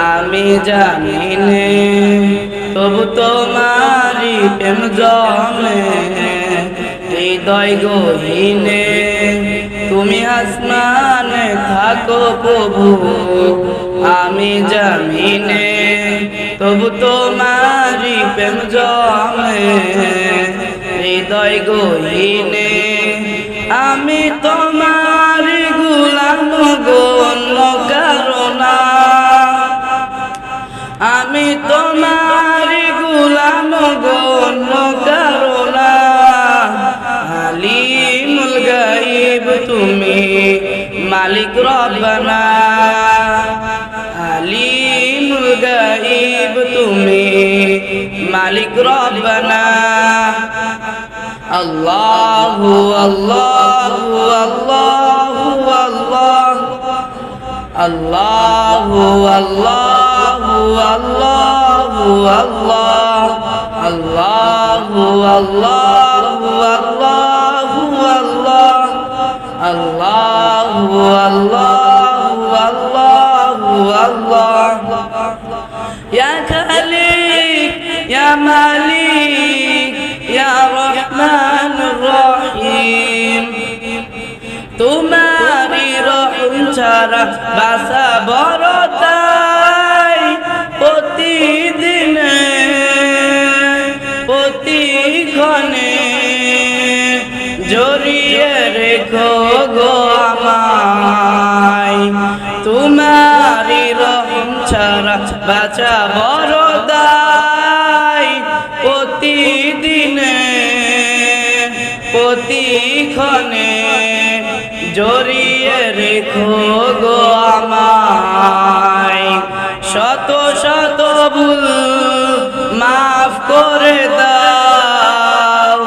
আমি জানি নে, তবু তোমারি প্রেম জমে। হৃদয় গহীনে, তুমি আসমানে থাকো প্রভু। আমি জামিনে তবু তোমারি প্রেম জমে। হৃদয় গহীনে, আমি তোমার গাইব তুমি মালিক রব্বানা। আলিমুল গাইব তুমি মালিক রব্বানা। আল্লাহু আল্লাহু আল্লাহ আল্লাহু। আল্লাহু আল্লাহু আল্লাহ আল্লাহু। আল্লাহু আল্লাহু আল্লাহ। আল্লাহ ইয়া খালিক ইয়া মালিক ইয়া রহমান রহিম তোমারি রহম ছাড়া বাসা বড় তাই প্রতিদিনে, প্রতিক্ষণে জড়িয়ে রেখো গো। বাঁচা বড় দায় প্রতিদিনে, প্রতিক্ষণে জড়িয়ে রেখো গো আমায়। শত শত ভুল মাফ করে দাও।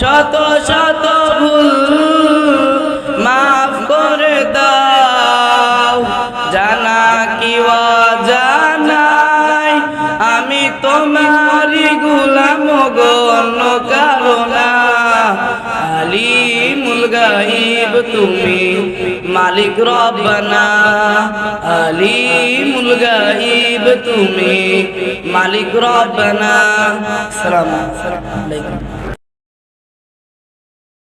শত শত ভুল মাফ করে দাও। জানা কি গাইব তুমি মালিক রব্বানা আলিমুল গাইব তুমি মালিক রব্বানা সালাম আলাইকুম